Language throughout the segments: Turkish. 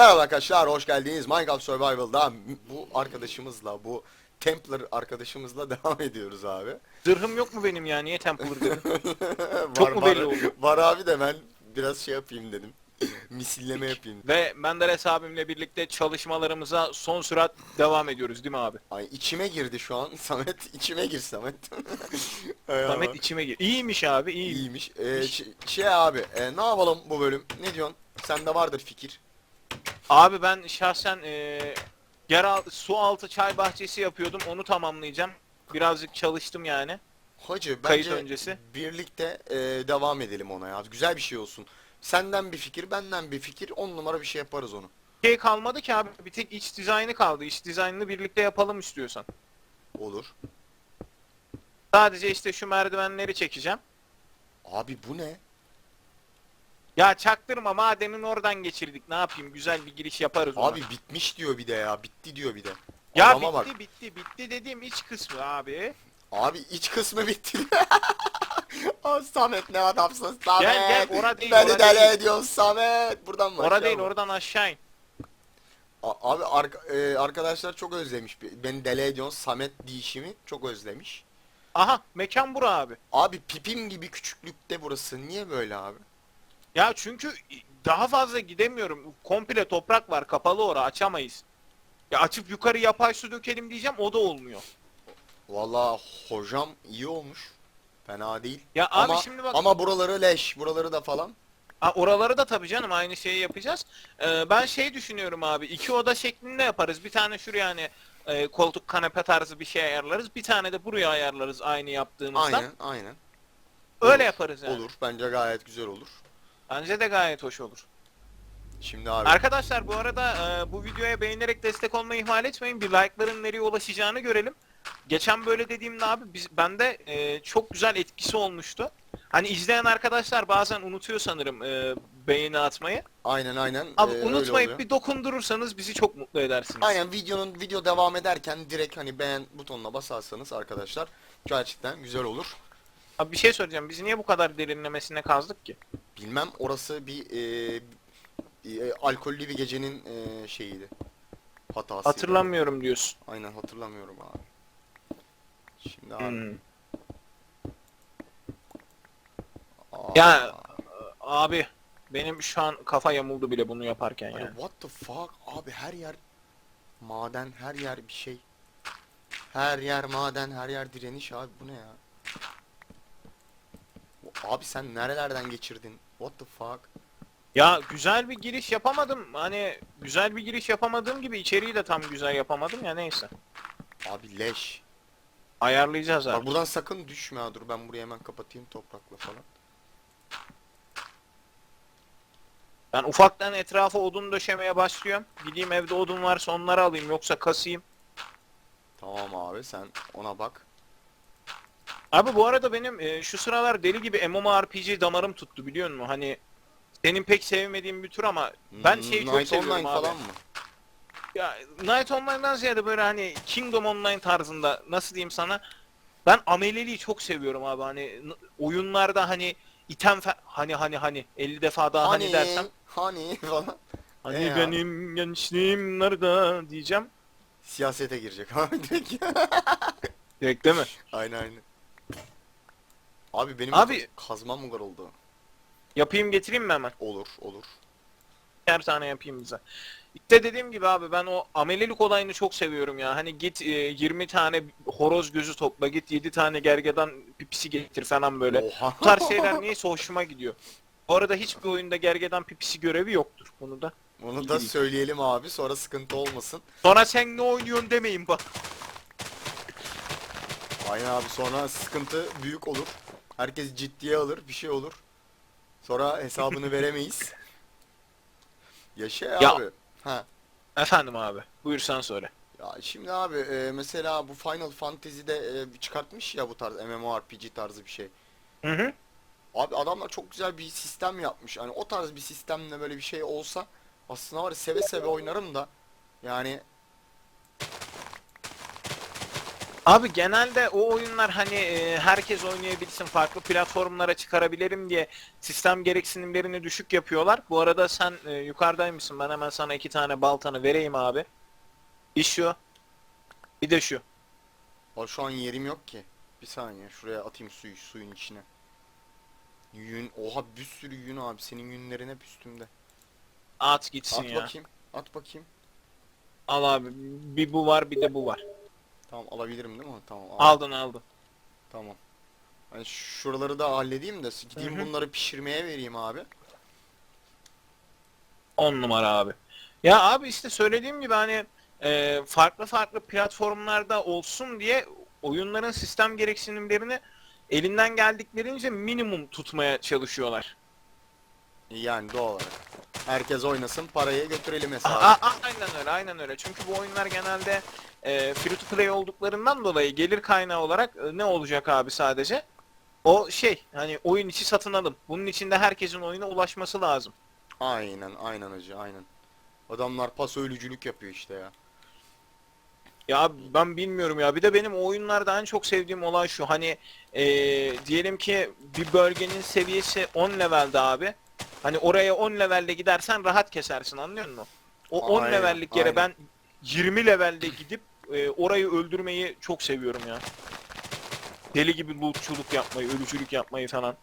Merhaba arkadaşlar, hoş geldiniz. Minecraft Survival'da bu arkadaşımızla, bu Templar arkadaşımızla devam ediyoruz abi. Zırhım yok mu benim ya? Niye Templar dedim? var, Çok mu var, belli oldu? Var abi de ben biraz şey yapayım dedim. Misilleme yapayım. Ve Menderes abimle birlikte çalışmalarımıza son sürat devam ediyoruz değil mi abi? Ay içime girdi şu an. Samet içime gir Samet. Ay Samet içime gir. İyiymiş abi iyi. İyiymiş. Ee, ş- şey abi, e, ne yapalım bu bölüm? Ne diyorsun? Sende vardır fikir. Abi ben şahsen eee yer su altı çay bahçesi yapıyordum. Onu tamamlayacağım. Birazcık çalıştım yani. Hacı Kayıt bence öncesi. birlikte e, devam edelim ona ya. Güzel bir şey olsun. Senden bir fikir, benden bir fikir. On numara bir şey yaparız onu. Şey kalmadı ki abi. Bir tek iç dizaynı kaldı. İç dizaynını birlikte yapalım istiyorsan. Olur. Sadece işte şu merdivenleri çekeceğim. Abi bu ne? Ya çaktırma madenin oradan geçirdik. Ne yapayım? Güzel bir giriş yaparız ona. Abi bitmiş diyor bir de ya. Bitti diyor bir de. ya Adama bitti bak. bitti bitti dediğim iç kısmı abi. Abi iç kısmı bitti. Aa, Samet ne adamsın Samet. Gel, gel, ora değil, Beni ora deli değil. ediyorsun Samet. Buradan mı? Ora değil mı? oradan aşağı in. A- Abi arka- e, arkadaşlar çok özlemiş. Be- Beni deli ediyorsun Samet diyişimi çok özlemiş. Aha mekan bura abi. Abi pipim gibi küçüklükte burası. Niye böyle abi? Ya çünkü daha fazla gidemiyorum. Komple toprak var kapalı ora açamayız. Ya açıp yukarı yapay su dökelim diyeceğim o da olmuyor. Vallahi hocam iyi olmuş. Fena değil. Ya abi ama, şimdi bak ama buraları leş. Buraları da falan. Ha, oraları da tabii canım aynı şeyi yapacağız. Ee, ben şey düşünüyorum abi iki oda şeklinde yaparız. Bir tane şuraya hani e, koltuk kanepe tarzı bir şey ayarlarız. Bir tane de buraya ayarlarız aynı yaptığımızda. Aynen aynen. Öyle Olur, yaparız yani. Olur. Bence gayet güzel olur. Bence de gayet hoş olur. Şimdi abi. Arkadaşlar bu arada e, bu videoya beğenerek destek olmayı ihmal etmeyin. Bir like'ların nereye ulaşacağını görelim. Geçen böyle dediğimde abi biz bende e, çok güzel etkisi olmuştu. Hani izleyen arkadaşlar bazen unutuyor sanırım e, beğeni atmayı. Aynen aynen. Abi ee, unutmayıp bir dokundurursanız bizi çok mutlu edersiniz. Aynen videonun video devam ederken direkt hani beğen butonuna basarsanız arkadaşlar gerçekten güzel olur. Abi bir şey söyleyeceğim. Biz niye bu kadar derinlemesine kazdık ki? Bilmem orası bir e, e, alkollü bir gecenin e, şeyiydi. Hatası. Hatırlamıyorum diyorsun. Aynen hatırlamıyorum abi. Şimdi abi. Hmm. Aa, Ya abi benim şu an kafa yamuldu bile bunu yaparken hani ya. what the fuck abi her yer maden her yer bir şey. Her yer maden her yer direniş abi bu ne ya? Abi sen nerelerden geçirdin? What the fuck? Ya güzel bir giriş yapamadım. Hani güzel bir giriş yapamadığım gibi içeriği de tam güzel yapamadım ya neyse. Abi leş. Ayarlayacağız Bak abi. buradan sakın düşme ha dur ben burayı hemen kapatayım toprakla falan. Ben ufaktan etrafa odun döşemeye başlıyorum. Gideyim evde odun varsa onları alayım yoksa kasayım. Tamam abi sen ona bak. Abi bu arada benim e, şu sıralar deli gibi MMORPG damarım tuttu biliyor musun? Hani senin pek sevmediğin bir tür ama ben Hmm, şeyi çok Night seviyorum Online abi. falan mı? Ya Night Online'dan ziyade böyle hani Kingdom Online tarzında nasıl diyeyim sana ben ameleliği çok seviyorum abi hani n- oyunlarda hani item fe- hani hani hani 50 defa daha hani, dersem hani falan. hani E ya. benim gençliğim nerede diyeceğim Siyasete girecek abi direkt. direkt değil mi? aynen aynen. Abi benim Abi- kazmam mı oldu? Yapayım getireyim mi hemen? Olur olur. Her tane yapayım bize. İşte dediğim gibi abi ben o amelelik olayını çok seviyorum ya. Hani git e, 20 tane horoz gözü topla git 7 tane gergedan pipisi getir falan böyle. Oha. Bu tarz şeyler niyeyse hoşuma gidiyor. Bu arada hiçbir oyunda gergedan pipisi görevi yoktur bunu da. Onu da söyleyelim abi sonra sıkıntı olmasın. Sonra sen ne oynuyorsun demeyin bak. Aynen abi sonra sıkıntı büyük olur. Herkes ciddiye alır bir şey olur. Sonra hesabını veremeyiz. Yaşa Ya- abi. Ha. Efendim abi buyursan söyle. Ya şimdi abi e, mesela bu Final Fantasy'de e, çıkartmış ya bu tarz MMORPG tarzı bir şey. Hı hı. Abi adamlar çok güzel bir sistem yapmış. Hani o tarz bir sistemle böyle bir şey olsa aslında var ya seve seve oynarım da yani Abi genelde o oyunlar hani e, herkes oynayabilsin, farklı platformlara çıkarabilirim diye sistem gereksinimlerini düşük yapıyorlar. Bu arada sen e, yukarıdaymışsın. Ben hemen sana iki tane baltanı vereyim abi. Bir şu. Bir de şu. Aa, şu an yerim yok ki. Bir saniye şuraya atayım suyu suyun içine. Yün. Oha bir sürü yün abi. Senin yünlerin hep üstümde. At gitsin At ya. bakayım. At bakayım. Al abi. Bir bu var, bir de bu var. Tamam alabilirim değil mi? Tamam. al. Aldın aldın. Tamam. Ben şuraları da halledeyim de gideyim Hı hı. bunları pişirmeye vereyim abi. 10 numara abi. Ya abi işte söylediğim gibi hani e, farklı farklı platformlarda olsun diye oyunların sistem gereksinimlerini elinden geldiklerince minimum tutmaya çalışıyorlar. Yani doğal olarak. Herkes oynasın parayı götürelim hesabı. a- aynen öyle, aynen öyle. Çünkü bu oyunlar genelde e, free to play olduklarından dolayı gelir kaynağı olarak e, ne olacak abi sadece? O şey hani oyun içi satın alım. Bunun içinde herkesin oyuna ulaşması lazım. Aynen aynen hacı aynen. Adamlar pas ölücülük yapıyor işte ya. Ya ben bilmiyorum ya. Bir de benim oyunlarda en çok sevdiğim olay şu. Hani eee, diyelim ki bir bölgenin seviyesi 10 levelde abi. Hani oraya 10 levelde gidersen rahat kesersin anlıyor musun? O 10 Aynen, levellik yere aynen. ben 20 levelde gidip eee, orayı öldürmeyi çok seviyorum ya. Deli gibi lootçuluk yapmayı, ölücülük yapmayı falan.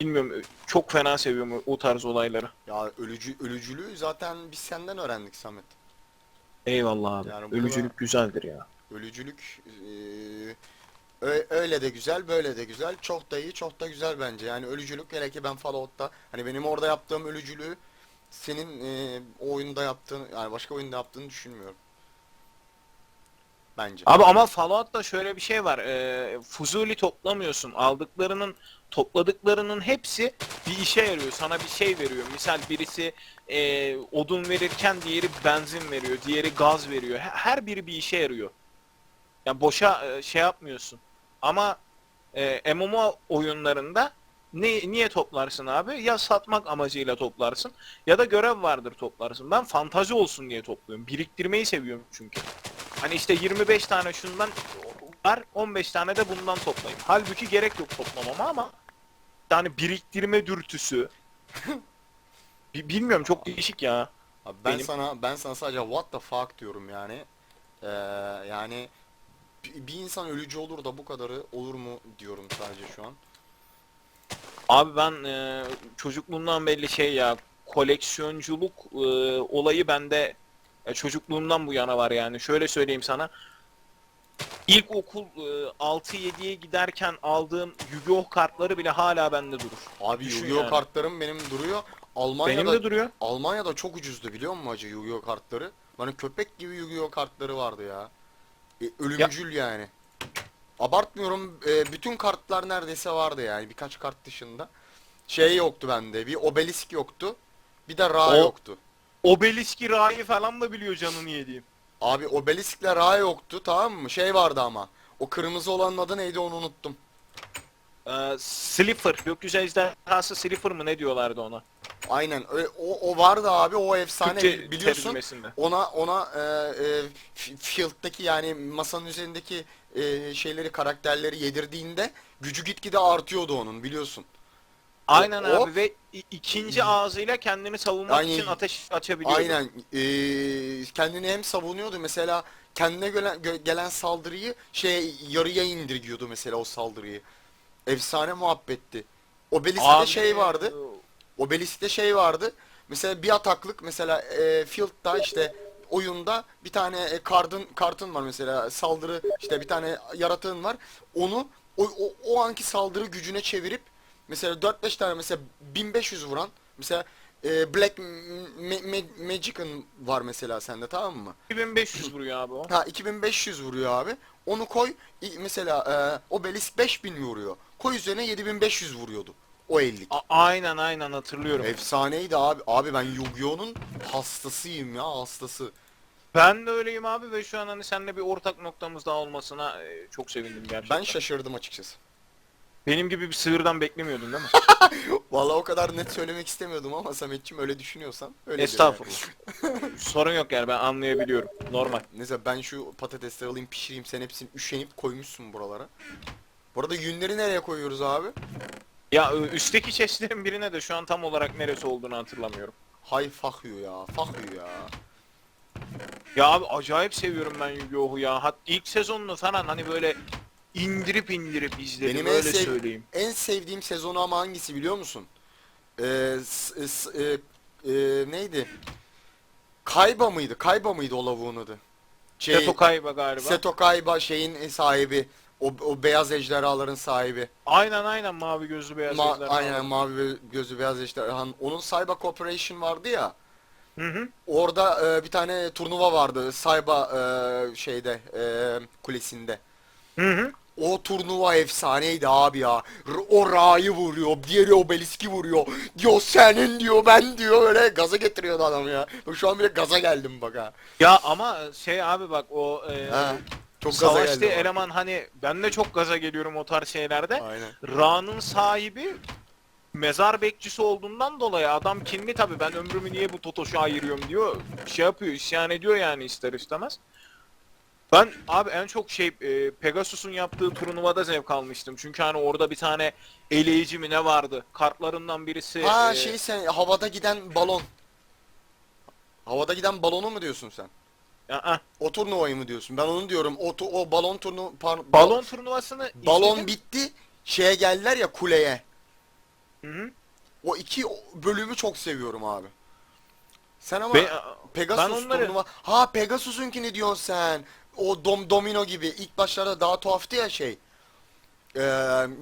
Bilmiyorum çok fena seviyorum o- tarz olayları. Ya ölücü ölücülüğü zaten biz senden öğrendik Samet. Eyvallah abi. Yani Ölücülük da- güzeldir ya. Ölücülük ö- öyle de güzel, böyle de güzel. Çok da iyi, çok da güzel bence. Yani ölücülük hele ki ben Fallout'ta hani benim orada yaptığım ölücülüğü senin eee, o oyunda yaptığın yani başka oyunda yaptığını düşünmüyorum. Bence. Abi ama Fallout'ta şöyle bir şey var. E, fuzuli toplamıyorsun. Aldıklarının, topladıklarının hepsi bir işe yarıyor. Sana bir şey veriyor. Misal birisi e, odun verirken diğeri benzin veriyor. Diğeri gaz veriyor. He- Her biri bir işe yarıyor. Yani boşa e, şey yapmıyorsun. Ama e, MMO oyunlarında ne, niye toplarsın abi? Ya satmak amacıyla toplarsın ya da görev vardır toplarsın. Ben fantazi olsun diye topluyorum. Biriktirmeyi seviyorum çünkü. Hani işte 25 tane şundan var, 15 tane de bundan toplayayım. Halbuki gerek yok toplamama ama yani biriktirme dürtüsü. Bi- Bilmiyorum çok değişik ya. Abi ben benim- sana ben sana sadece what the fuck diyorum yani. Eee, yani bir bir insan ölücü olur da bu kadarı olur mu diyorum sadece şu an. Abi ben e, çocukluğumdan belli şey ya koleksiyonculuk e, olayı bende e, çocukluğumdan bu yana var yani. Şöyle söyleyeyim sana. İlkokul e, 6-7'ye giderken aldığım Yu-Gi-Oh kartları bile hala bende durur. Abi Düşün Yu-Gi-Oh yani. kartlarım benim duruyor. Almanya'da Benim de duruyor. Almanya'da çok ucuzdu biliyor musun acı Yu-Gi-Oh kartları? Bana köpek gibi Yu-Gi-Oh kartları vardı ya. E, ölümcül yani. Abartmıyorum e, bütün kartlar neredeyse vardı yani birkaç kart dışında. Şey yoktu bende bir obelisk yoktu. Bir de Ra O- yoktu. Obeliski Ra'yı falan da biliyor canını yediğim. Abi obeliskle Ra yoktu tamam mı? Şey vardı ama. O kırmızı olanın adı neydi onu unuttum. Ee, Slipper, gökyüzü ejderhası Slipper mı ne diyorlardı ona? Aynen ö- o, o vardı abi o efsane Türkçe biliyorsun. tercümesinde. Ona ona e, e, f- field'daki yani masanın üzerindeki e, şeyleri karakterleri yedirdiğinde gücü gitgide artıyordu onun biliyorsun. Aynen o- abi ve i- ikinci ağzıyla kendini savunmak Aynen. için ateş açabiliyordu. Aynen e, kendini hem savunuyordu mesela kendine gelen, gö- gelen saldırıyı şey yarıya indirgiyordu mesela o saldırıyı. Efsane muhabbetti. Obelisk'te Abi, şey vardı. Obelisk'te şey vardı. Mesela bir ataklık mesela e, Field'da işte oyunda bir tane e, kartın kartın var mesela saldırı işte bir tane yaratığın var. Onu o, o, o anki saldırı gücüne çevirip mesela 4-5 tane mesela 1500 vuran mesela e, Black Ma- var mesela sende tamam mı? 2500 vuruyor abi o. Ha 2500 vuruyor abi. Onu koy mesela e, Obelisk 5000 vuruyor. Koy üzerine 7500 vuruyordu. O 50. A- aynen aynen hatırlıyorum. Efsaneydi abi. Abi ben Yu-Gi-Oh'un hastasıyım ya hastası. Ben de öyleyim abi ve şu an hani seninle bir ortak noktamız daha olmasına e, çok sevindim gerçekten. Ben şaşırdım açıkçası. Benim gibi bir sığırdan beklemiyordun değil mi? Vallahi o kadar net söylemek istemiyordum ama Sametçim öyle düşünüyorsan öyle. Estağfurullah. Sorun yok yani ben anlayabiliyorum. Normal. Neyse ben şu patatesleri alayım pişireyim sen hepsini üşenip koymuşsun buralara. Bu arada yünleri nereye koyuyoruz abi? Ya ı, üstteki chestlerin birine de şu an tam olarak neresi olduğunu hatırlamıyorum. Hay fuck you ya fuck you ya. Ya abi acayip seviyorum ben Yu-Gi-Oh'u ya. Hat ilk sezonunu falan hani böyle indirip indirip izledim Benim en öyle sev- söyleyeyim. En sevdiğim sezonu ama hangisi biliyor musun? Ee, s- s- e, e, neydi? Kayba mıydı? Kayba mıydı o lavuğun adı? Şey, Seto Kaiba galiba. Seto Kaiba şeyin sahibi. O, o beyaz ejderhaların sahibi. Aynen aynen mavi gözlü beyaz Ma- ejderha. aynen mavi ve gözü beyaz ejderhanın. Onun Cyber Corporation vardı ya. Hı hı. Orada e, bir tane turnuva vardı. Sayba e, şeyde e, kulesinde. Hı hı. O turnuva efsaneydi abi ya. R- o Ra'yı vuruyor, diğeri obeliski vuruyor. Diyor senin diyor, ben diyor öyle gaza getiriyordu adam ya. Bak şu an bile gaza geldim bak ha. Ya ama şey abi bak o e, ha çok gaza savaştığı geldim. bak. eleman hani ben de çok gaza geliyorum o tarz şeylerde. Aynen. Ra'nın sahibi mezar bekçisi olduğundan dolayı adam kinli tabi ben ömrümü niye bu Totoş'a ayırıyorum diyor. Şey yapıyor isyan ediyor yani ister istemez. Ben abi en çok şey e, Pegasus'un yaptığı turnuvada zevk almıştım. Çünkü hani orada bir tane eleyici mi ne vardı? Kartlarından birisi Ha e, şey sen havada giden balon. Havada giden balonu mu diyorsun sen? aa, O turnuvayı mı diyorsun? Ben onu diyorum. O, tu- o balon turnu par- balon turnuvasını balon izledim. bitti. Şeye geldiler ya kuleye. Hı hı. O iki bölümü çok seviyorum abi. Sen ama Ve- Pegasus ben onları- turnuva. Ha Pegasus'unkini diyorsun sen. O dom domino gibi. İlk başlarda daha tuhaftı ya şey. Ee,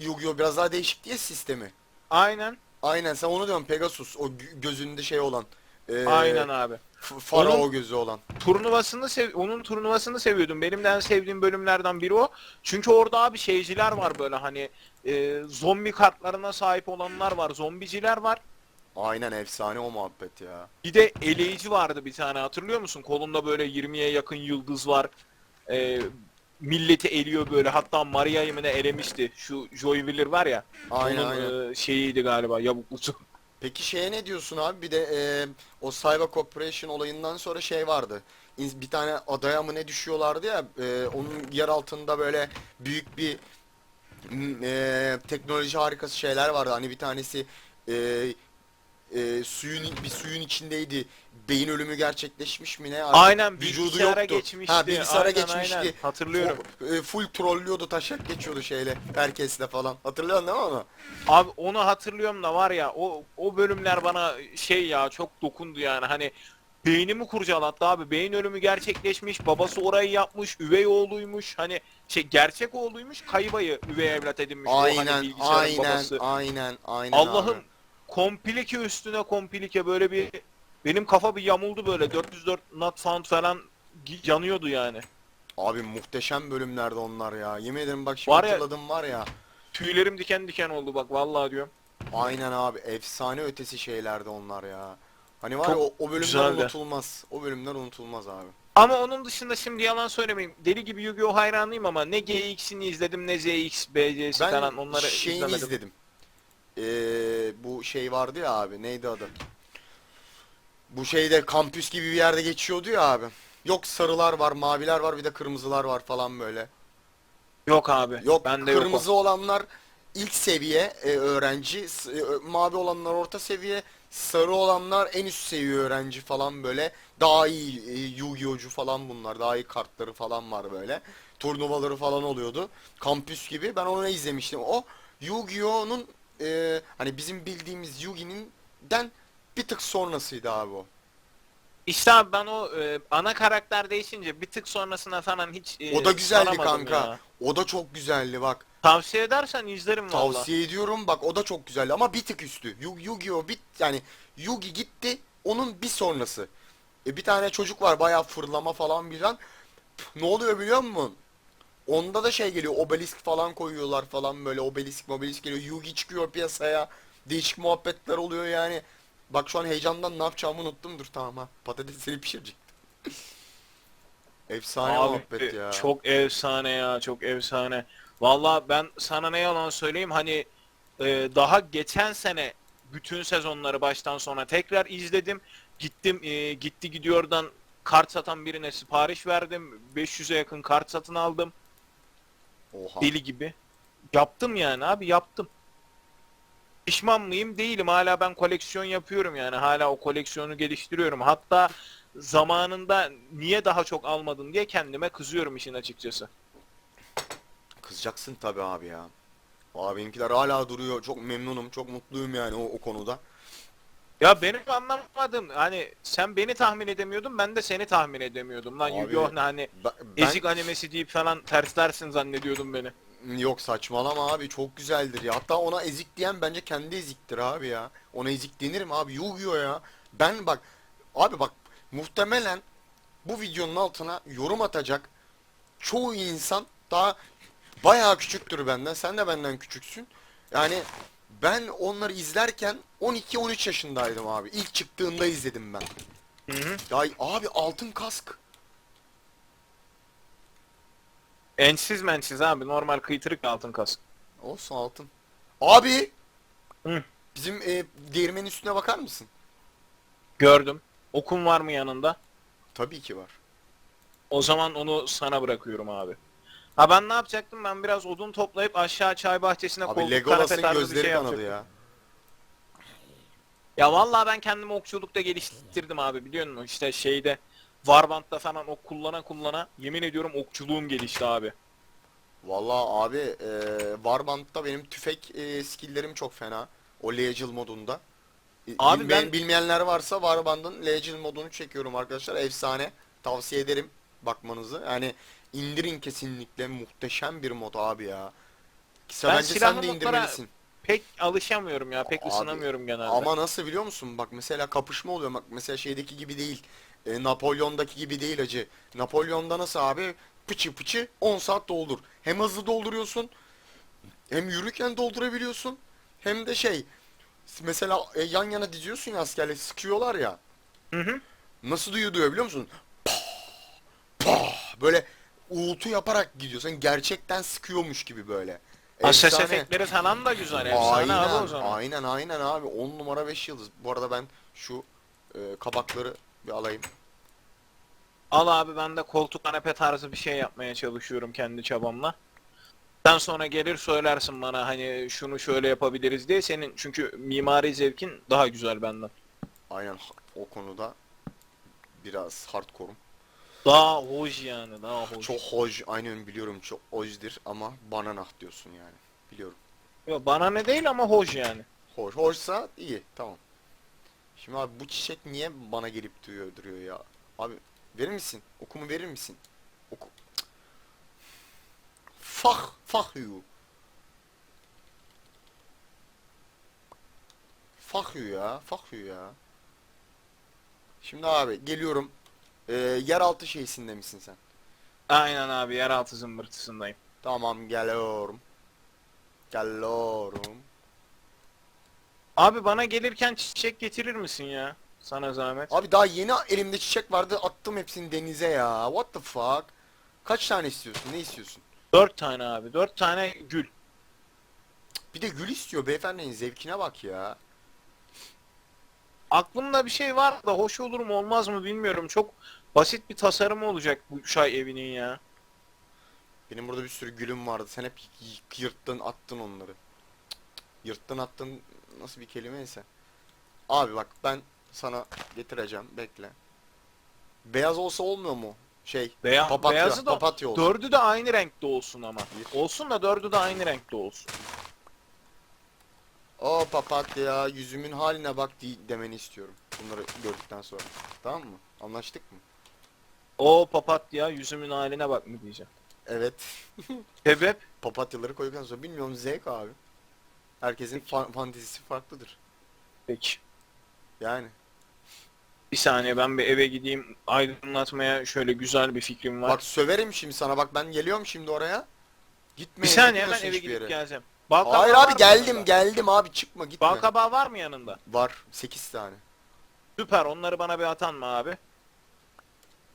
Yu-Gi-Oh biraz daha değişik diye sistemi. Aynen. Aynen sen onu diyorsun Pegasus. O gö- gözünde şey olan. Ee, Aynen abi. f- Farao Onun- gözü olan. turnuvasını sev onun turnuvasını seviyordum. Benim de en sevdiğim bölümlerden biri o. Çünkü orada abi şeyciler var böyle hani e, zombi kartlarına sahip olanlar var, zombiciler var. Aynen efsane o muhabbet ya. Bir de eleyici vardı bir tane hatırlıyor musun? Kolunda böyle 20'ye yakın yıldız var. E, milleti eliyor böyle. Hatta Maria'yı mı ne elemişti. Şu Joy Wheeler var ya. Aynen onun aynen. e, şeyiydi galiba yabuklusu. Peki şeye ne diyorsun abi? Bir de e, o Cyber Corporation olayından sonra şey vardı. Bir tane adaya mı ne düşüyorlardı ya. e, onun yer altında böyle büyük bir e, teknoloji harikası şeyler vardı. Hani bir tanesi e, e, suyun bir suyun içindeydi. Beyin ölümü gerçekleşmiş mi ne? Artık Aynen vücudu bilgisayara yoktu. geçmişti. Ha bilgisayara Aynen, geçmişti. aynen. Hatırlıyorum. Fo- e, full trollüyordu, taşak geçiyordu şeyle. Herkesle falan. Hatırlıyorsun değil mi onu? Abi onu hatırlıyorum da var ya o o bölümler bana şey ya çok dokundu yani hani beynimi kurcalattı abi beyin ölümü gerçekleşmiş babası orayı yapmış üvey oğluymuş hani şey gerçek oğluymuş kaybayı üvey evlat edinmiş o hani Aynen, bilgisayarın aynen, babası. aynen, aynen. Allah'ım abi. Komplike üstüne komplike böyle bir benim kafa bir yamuldu böyle 404 not found falan yanıyordu yani. Abi muhteşem bölümlerdi onlar ya. Yemin ederim bak şimdi Var ya- hatırladım var ya. Tüylerim diken diken oldu bak vallahi diyorum. Aynen abi efsane ötesi şeylerdi onlar ya. Hani var Çok ya o, o bölümler güzeldi. unutulmaz. O bölümler unutulmaz abi. Ama onun dışında şimdi yalan söylemeyeyim. Deli gibi Yu-Gi-Oh hayranıyım ama ne GX'ini izledim ne ZX, BC'si Ben falan onları şeyini izlemedim. izledim. Ee, bu şey vardı ya abi neydi adı? Bu şeyde kampüs gibi bir yerde geçiyordu ya abi. Yok sarılar var, maviler var bir de kırmızılar var falan böyle. Yok abi. Yok bende yok. kırmızı olanlar ilk seviye e, öğrenci, e, mavi olanlar orta seviye, sarı olanlar en üst seviye öğrenci falan böyle. Daha iyi e, Yu-Gi-Oh'cu falan bunlar. Daha iyi kartları falan var böyle. Turnuvaları falan oluyordu. Kampüs gibi. Ben onu izlemiştim. O Yu-Gi-Oh'un e, hani bizim bildiğimiz Yugi'nin den bir tık sonrasıydı abi o. İşte abi ben o e, ana karakter değişince bir tık sonrasına falan hiç e, O da güzeldi saramadım kanka. ya. O da çok güzeldi bak. Tavsiye edersen izlerim valla. Tavsiye ediyorum bak o da çok güzeldi ama bir tık üstü. Yu- Yu-Gi-Oh bit yani Yugi gitti onun bir sonrası. E, bir tane çocuk var bayağı fırlama falan bilen. Ne oluyor biliyor musun? Onda da şey geliyor obelisk falan koyuyorlar falan böyle obelisk obelisk geliyor. Yugi çıkıyor piyasaya. Değişik muhabbetler oluyor yani. Bak şu an heyecandan ne yapacağımı unuttum. Dur tamam ha. Patatesleri pişirecektim. Efsane Abi muhabbet ya. çok efsane ya çok efsane. Valla ben sana ne yalan söyleyeyim hani e, daha geçen sene bütün sezonları baştan sona tekrar izledim. Gittim e, gitti gidiyordan kart satan birine sipariş verdim. 500'e yakın kart satın aldım. Oha. Deli gibi. Yaptım yani abi yaptım. Pişman mıyım? Değilim. Hala ben koleksiyon yapıyorum yani. Hala o koleksiyonu geliştiriyorum. Hatta zamanında niye daha çok almadım diye kendime kızıyorum işin açıkçası. Kızacaksın tabii abi ya. Valla benimkiler hala duruyor. Çok memnunum. Çok mutluyum yani o, o konuda. Ya benim anlamadım. Hani sen beni tahmin edemiyordun, ben de seni tahmin edemiyordum. Lan Abi, Yu-Gi-Oh! ne hani Ben, ben- ezik animesi deyip falan terslersin zannediyordum beni. Yok saçmalama abi çok güzeldir ya. Hatta ona ezik diyen bence kendi eziktir abi ya. Ona ezik denir mi abi? Yu-Gi-Oh ya. Ben bak abi bak muhtemelen bu videonun altına yorum atacak çoğu insan daha bayağı küçüktür benden. Sen de benden küçüksün. Yani ben onları izlerken 12-13 yaşındaydım abi. İlk çıktığında izledim ben. Hı hı. Ya abi altın kask. Ensiz mensiz abi normal kıytırık altın kask. Olsun altın. Abi. Hı. Bizim e, değirmenin üstüne bakar mısın? Gördüm. Okun var mı yanında? Tabii ki var. O zaman onu sana bırakıyorum abi. Ha ben ne yapacaktım? Ben biraz odun toplayıp aşağı çay bahçesine Abi koltuk Legolas'ın kanepe tarzı bir gözleri şey kanadı yapacaktım. ya. Ya vallahi ben kendimi okçulukta geliştirdim abi biliyor musun? İşte şeyde Warband'da falan ok kullana kullana yemin ediyorum okçuluğum gelişti abi. Vallahi abi e, Warband'da benim tüfek e, skill'lerim çok fena. O Legial modunda. E, Abi bilmeyen- ben- bilmeyenler varsa Warband'ın Legial modunu çekiyorum arkadaşlar. Efsane. Tavsiye ederim bakmanızı. Yani indirin kesinlikle muhteşem bir mod abi ya. Ben Bence silahlı sen de modlara- indirmelisin. Pek alışamıyorum ya pek Abi, ısınamıyorum genelde. Ama nasıl biliyor musun? Bak mesela kapışma oluyor. Bak mesela şeydeki gibi değil. E, Napolyon'daki gibi değil acı. Napolyon'da nasıl abi? Pıçı pıçı 10 saat doldur. Hem hızlı dolduruyorsun. Hem yürürken doldurabiliyorsun. Hem de şey mesela e, yan yana diziyorsun ya askerle sıkıyorlar ya. Hı hı. Nasıl duyuyor duyuyor biliyor musun? Pah, pah, böyle uğultu yaparak gidiyorsun. Gerçekten sıkıyormuş gibi böyle. Ha, ses efektleri falan da güzel efsane Aynen, abi o zaman. aynen aynen abi 10 numara 5 yıldız. Bu arada ben şu e, kabakları bir alayım. Al abi ben de koltuk kanepe tarzı bir şey yapmaya çalışıyorum kendi çabamla. Sen sonra gelir söylersin bana hani şunu şöyle yapabiliriz diye senin çünkü mimari zevkin daha güzel benden. Aynen o konuda biraz hardcore'um. Daha hoş yani daha hoş. Çok hoş aynen biliyorum çok hoşdur ama bana nah diyorsun yani. Biliyorum. Yo, bana ne değil ama hoş yani. Hoş. Hoşsa iyi tamam. Şimdi abi bu çiçek niye bana gelip duruyor, duruyor ya? Abi verir misin? Okumu verir misin? Oku. Fuck, fuck you. Fuck you ya, fuck you ya. Şimdi abi geliyorum. Ee, yeraltı şeysinde misin sen? Aynen abi yeraltı zımbırtısındayım. Tamam geliyorum. Geliyorum. Abi bana gelirken çiçek getirir misin ya? Sana zahmet. Abi daha yeni elimde çiçek vardı attım hepsini denize ya. What the fuck? Kaç tane istiyorsun? Ne istiyorsun? Dört tane abi. Dört tane gül. Bir de gül istiyor beyefendinin zevkine bak ya. Aklımda bir şey var da hoş olur mu olmaz mı bilmiyorum. Çok basit bir tasarım olacak bu çay evinin ya. Benim burada bir sürü gülüm vardı. Sen hep yırttın attın onları. Yırttın attın nasıl bir kelimeyse. Abi bak ben sana getireceğim bekle. Beyaz olsa olmuyor mu? Şey Beya papatya, beyazı da papatya olsun. dördü de aynı renkte olsun ama. Olsun da dördü de aynı renkte olsun. O papatya yüzümün haline bak di- demeni istiyorum. Bunları gördükten sonra. Tamam mı? Anlaştık mı? O papatya yüzümün haline bak mı diyeceğim. Evet. Sebep? Papatyaları koyduktan sonra bilmiyorum zevk abi. Herkesin fa- fantezisi farklıdır. Peki. Yani. Bir saniye ben bir eve gideyim aydınlatmaya şöyle güzel bir fikrim var. Bak söverim şimdi sana bak ben geliyorum şimdi oraya. Gitme. bir saniye hemen eve gidip yere. geleceğim. Bal kabağı Hayır abi geldim yanında? geldim abi çıkma gitme. Bal kabağı var mı yanında? Var 8 tane. Süper onları bana bir atan mı abi?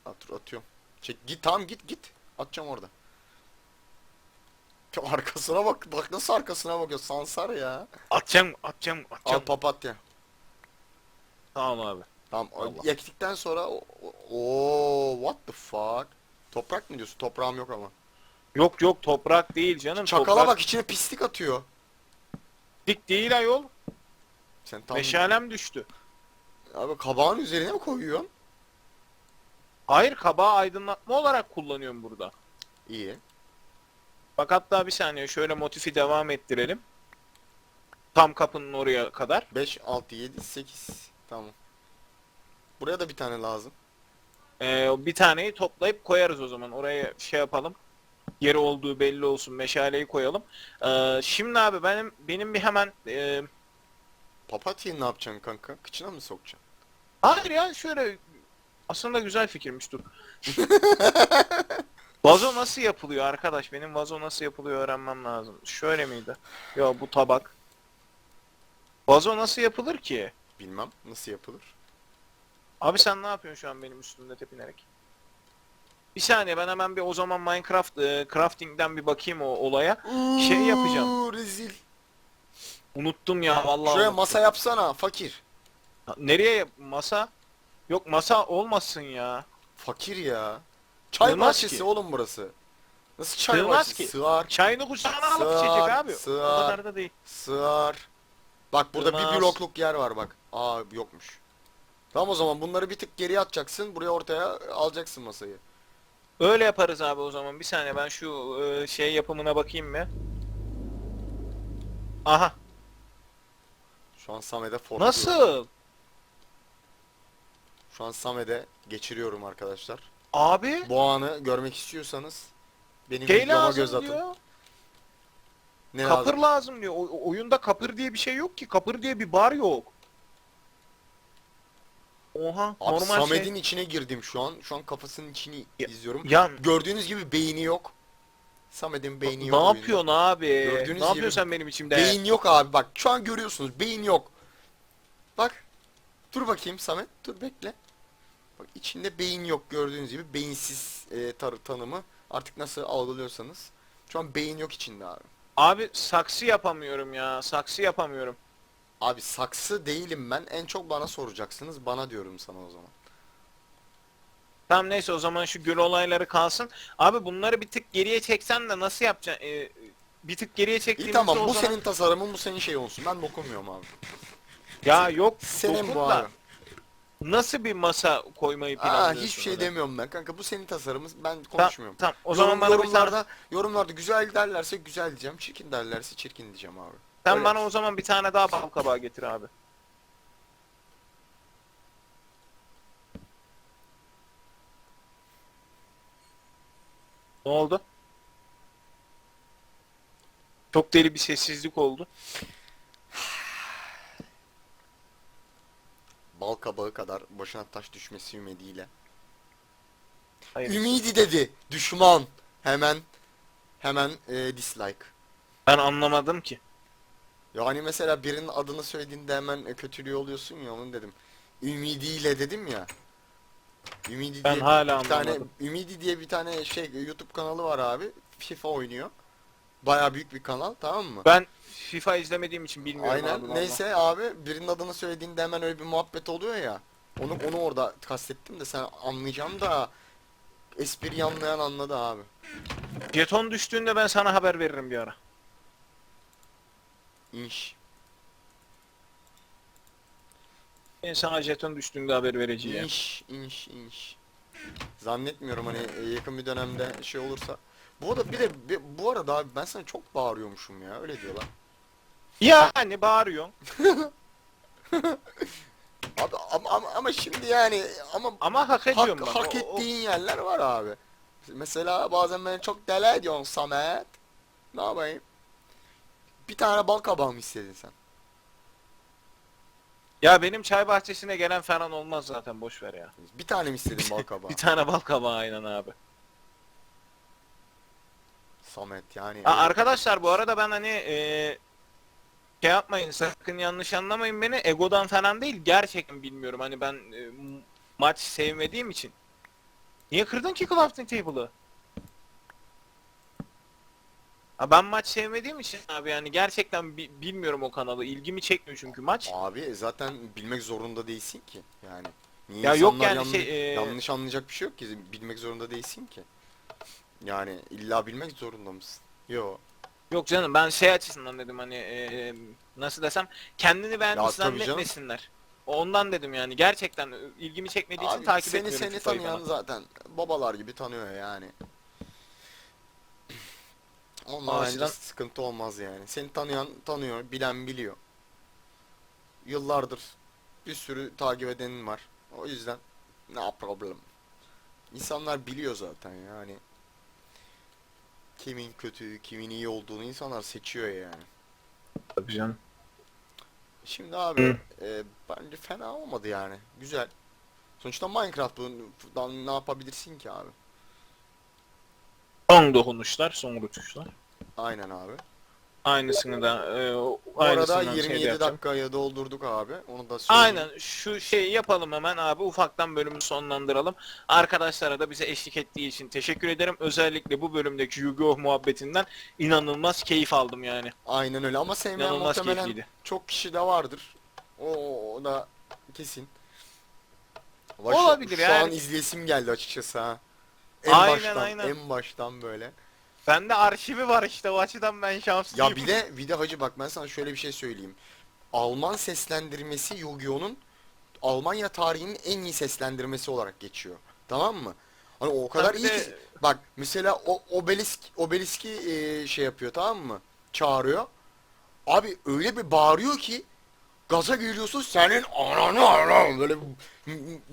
At, atıyorum. Çek git tamam git git. Atacağım orada. Arkasına bak. Bak nasıl arkasına bakıyor. Sansar ya. Atacağım, atacağım, Al atacağım. papatya. Tamam abi. Tamam. Allah. Ektikten sonra o o- what the fuck? Toprak mı diyorsun? Toprağım yok ama. Yok yok toprak değil canım. Çakala toprak bak içine pislik atıyor. dik değil ayol. Sen tam Meşalem düştü. abi kabağın üzerine mi koyuyorsun? Hayır kabağı aydınlatma olarak kullanıyorum burada. İyi. Bak hatta bir saniye şöyle motifi devam ettirelim. Tam kapının oraya kadar. 5 6 7 8. Tamam. Buraya da bir tane lazım. Ee, bir taneyi toplayıp koyarız o zaman. Oraya şey yapalım. Yeri olduğu belli olsun. Meşaleyi koyalım. Ee, şimdi abi benim benim bir hemen e, Papatyayı ne yapacaksın kanka? Kıçına mı sokacaksın? Hayır ya şöyle aslında güzel fikirmiş dur. vazo nasıl yapılıyor arkadaş? Benim vazo nasıl yapılıyor öğrenmem lazım. Şöyle miydi? Ya bu tabak. Vazo nasıl yapılır ki? Bilmem nasıl yapılır. Abi sen ne yapıyorsun şu an benim üstümde tepinerek? Bir saniye ben hemen bir o zaman Minecraft e, crafting'den bir bakayım o olaya. Şey yapacağım. Uuu, Rezil. Unuttum ya vallahi. Şuraya unuttum. masa yapsana fakir. Ha, Nereye yap- masa? Yok masa olmasın ya. Fakir ya. Çay Sığmaz bahçesi ki. oğlum burası. Nasıl çay Sığmaz bahçesi? ki. Sığar. Çayını kucağına alıp Sığar, içecek abi. O sığar. kadar da değil. Sığar. Bak burada Sığmaz. bir blokluk yer var bak. Aa yokmuş. Tamam o zaman bunları bir tık geriye atacaksın. Buraya ortaya alacaksın masayı. Öyle yaparız abi o zaman. Bir saniye ben şu e, şey yapımına bakayım mı? Aha. Şu an Samet'e for Nasıl? Şu an Samet'e geçiriyorum arkadaşlar. Abi Bu anı görmek istiyorsanız benim şey videoma lazım göz atın. diyor. Ne kapır lazım? lazım diyor. O- oyunda kapır diye bir şey yok ki. Kapır diye bir bar yok. Oha. Abi normal Samet'in şey. içine girdim şu an. Şu an kafasının içini Ya- izliyorum. Ya Gördüğünüz gibi beyni yok. Samet'in beyni yok. ne oyunda. yapıyorsun abi? Gördüğünüz ne gibi yapıyorsun sen benim içimde? Beyin yok abi bak şu an görüyorsunuz beyin yok. Bak. Dur bakayım Samet dur bekle. Bak içinde beyin yok gördüğünüz gibi beyinsiz e, tar- tanımı artık nasıl algılıyorsanız. Şu an beyin yok içinde abi. Abi saksı yapamıyorum ya. Saksı yapamıyorum. Abi saksı değilim ben en çok bana soracaksınız bana diyorum sana o zaman. Tamam neyse o zaman şu göl olayları kalsın. Abi bunları bir tık geriye çeksen de nasıl yapacaksın? Ee, bir tık geriye İyi çektiğimizde tamam o bu zaman... senin tasarımın bu senin şey olsun ben dokunmuyorum abi. Ya yok Senin bu dokun da abi. Nasıl bir masa koymayı Aa, planlıyorsun? hiçbir şey öyle? demiyorum ben kanka bu senin tasarımın ben konuşmuyorum. tamam. O zaman bana bir tane... yorumlarda yorumlarda güzel derlerse güzel diyeceğim, çirkin derlerse çirkin diyeceğim abi. Sen Öyle. bana o zaman bir tane daha bal kabağı getir abi. Ne oldu? Çok deli bir sessizlik oldu. Bal kabağı kadar başına taş düşmesi ümidiyle. Hayır. Ümidi dedi düşman. Hemen hemen e, dislike. Ben anlamadım ki. Yani mesela birinin adını söylediğinde hemen e, kötülüğü oluyorsun ya onun dedim. Ümidiyle dedim ya. Ümidi Ben diye hala bir tane anlamadım. Ümidi diye bir tane şey YouTube kanalı var abi. FIFA oynuyor. Baya büyük bir kanal tamam mı? Ben FIFA izlemediğim için bilmiyorum Aynen. abi. vallahi. Neyse abi birinin adını söylediğinde hemen öyle bir muhabbet oluyor ya. Onu onu orada kastettim de sen anlayacağım da espriyi anlayan anladı abi. Jeton düştüğünde ben sana haber veririm bir ara. İnş. Ben sana jeton düştüğünde haber vereceğim. İnş, inş, inş. Zannetmiyorum hani e, yakın bir dönemde şey olursa. Bu arada bir de bir- bu arada abi ben sana çok bağırıyormuşum ya öyle diyorlar. Yani bağırıyorsun. Abi ama, ama, ama şimdi yani ama Ama hak ediyorum hak, ben. hak O- o- ettiğin yerler var abi. Mesela bazen beni çok deli ediyorsun Samet. Ne yapayım? Bir tane bal kabağı mı istedin sen? Ya benim çay bahçesine gelen falan olmaz zaten boş ver ya. Bir tane mi istedin bal kabağı? Bir tane bal kabağı aynen abi. Samet yani. Aa, arkadaşlar bu arada ben hani eee şey yapmayın sakın yanlış anlamayın beni egodan falan değil gerçekten bilmiyorum hani ben e, maç sevmediğim için. Niye kırdın ki crafting table'ı? Ha, ben maç sevmediğim için abi yani gerçekten bi- bilmiyorum o kanalı. İlgimi çekmiyor çünkü maç. Abi zaten bilmek zorunda değilsin ki. Yani niye Ya yok insanlar yani yanlış, şey, e- yanlış anlayacak bir şey yok ki. Bilmek zorunda değilsin ki. Yani illa bilmek zorunda mısın? Yo. Yok canım ben şey açısından dedim hani e, nasıl desem kendini beğenmiş zannetmesinler. Ondan dedim yani gerçekten e, ilgimi çekmediği için Abi takip seni etmiyorum seni FIFA'yı tanıyan falan. zaten babalar gibi tanıyor yani. Onunla O bence açıdan- sıkıntı olmaz yani. Seni tanıyan tanıyor, bilen biliyor. Yıllardır bir sürü takip edenin var. O yüzden no problem. İnsanlar biliyor zaten yani. Kimin kötü, kimin iyi olduğunu insanlar seçiyor yani. Tabii canım. Şimdi abi e, bence fena olmadı yani. Güzel. Sonuçta Minecraft bundan ne yapabilirsin ki abi? Son dokunuşlar, son rutuşlar. Aynen abi. Aynısını da e, o- Bu arada aynısından şey de 27 yapacağım. dakikaya doldurduk abi. Onu da söyleyeyim. Aynen şu şeyi yapalım hemen abi ufaktan bölümü sonlandıralım. Arkadaşlara da bize eşlik ettiği için teşekkür ederim. Özellikle bu bölümdeki Yu-Gi-Oh muhabbetinden inanılmaz keyif aldım yani. Aynen öyle ama sevmeyen İnanılmaz muhtemelen keyifliydi. çok kişi de vardır. O, o da kesin. Ama Olabilir şu, yani. Şu an izleyesim geldi açıkçası ha. En Aynen, baştan, aynen. en baştan böyle. Bende arşivi var işte o açıdan ben şanslıyım. Ya bir de bir de hacı bak ben sana şöyle bir şey söyleyeyim. Alman seslendirmesi Yu-Gi-Oh'nun Almanya tarihinin en iyi seslendirmesi olarak geçiyor. Tamam mı? Hani o kadar iyi ki bak mesela o Obelisk Obelisk'i e, şey yapıyor tamam mı? Çağırıyor. Abi öyle bir bağırıyor ki gaza geliyorsun senin ananı ara böyle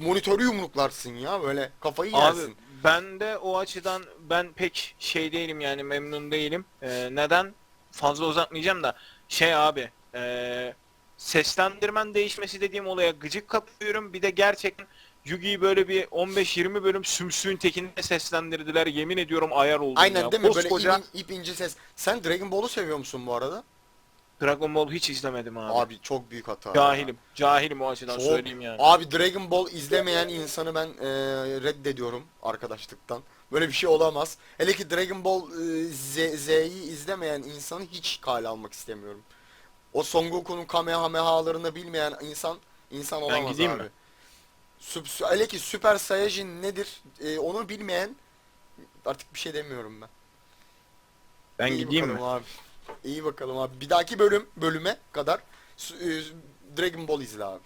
monitörü yumruklarsın ya böyle kafayı yersin. Ben de o açıdan ben pek şey değilim yani memnun değilim. Ee, neden? Fazla uzatmayacağım da şey abi ee, seslendirmen değişmesi dediğim olaya gıcık kapıyorum. Bir de gerçekten Yugi'yi böyle bir 15-20 bölüm sümsüğün tekinde seslendirdiler. Yemin ediyorum ayar oldum Aynen ya. değil mi? Böyle Koskoca ip, ip ince ses. Sen Dragon Ball'u seviyor musun bu arada? Dragon Ball hiç izlemedim abi. Abi çok büyük hata. Cahilim. Cahilim o açıdan Çok- söyleyeyim yani. Abi Dragon Ball izlemeyen insanı ben e, reddediyorum arkadaşlıktan. Böyle bir şey olamaz. Hele ki Dragon Ball e, Z- Z'yi izlemeyen insanı hiç kale almak istemiyorum. O Son Goku'nun Kamehameha'larını bilmeyen insan insan olamaz gideyim abi. mi? Süp, sü- hele ki Süper Saiyajin nedir e, onu bilmeyen artık bir şey demiyorum ben. Ben İyi gideyim mi? bakalım abi. İyi bakalım abi. Bir dahaki bölüm bölüme kadar e, Dragon Ball izle abi.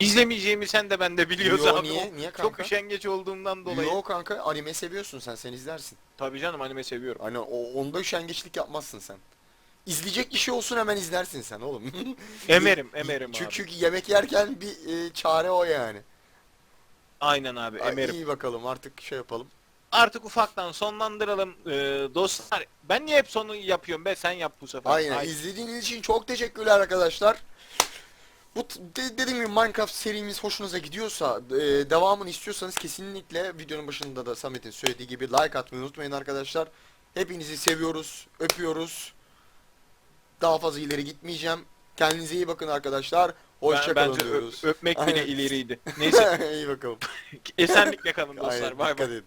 İzlemeyeceğimi sen de ben de biliyorsun Yo, abi. niye? Niye Çok kanka? üşengeç olduğumdan dolayı. Yo kanka anime seviyorsun sen sen izlersin. Tabii canım anime seviyorum. Hani o onda üşengeçlik yapmazsın sen. İzleyecek bir şey olsun hemen izlersin sen oğlum. Emerim, emerim çünkü, abi. çünkü yemek yerken bir e, çare o yani. Aynen abi, Ay, emerim. İyi bakalım artık şey yapalım. Artık ufaktan sonlandıralım ee, dostlar. Ben niye hep sonu yapıyorum be? Sen yap bu sefer. Aynen Ay, izlediğiniz için çok teşekkürler arkadaşlar. Bu de- dediğim gibi Minecraft serimiz hoşunuza gidiyorsa, e, devamını istiyorsanız kesinlikle videonun başında da Samet'in söylediği gibi like atmayı unutmayın arkadaşlar. Hepinizi seviyoruz, öpüyoruz. Daha fazla ileri gitmeyeceğim. Kendinize iyi bakın arkadaşlar. ben, Hoşçakalın diyoruz. öpmek bile Aynen. ileriydi. Neyse iyi bakalım. esenlikle kalın dostlar. Bay bay.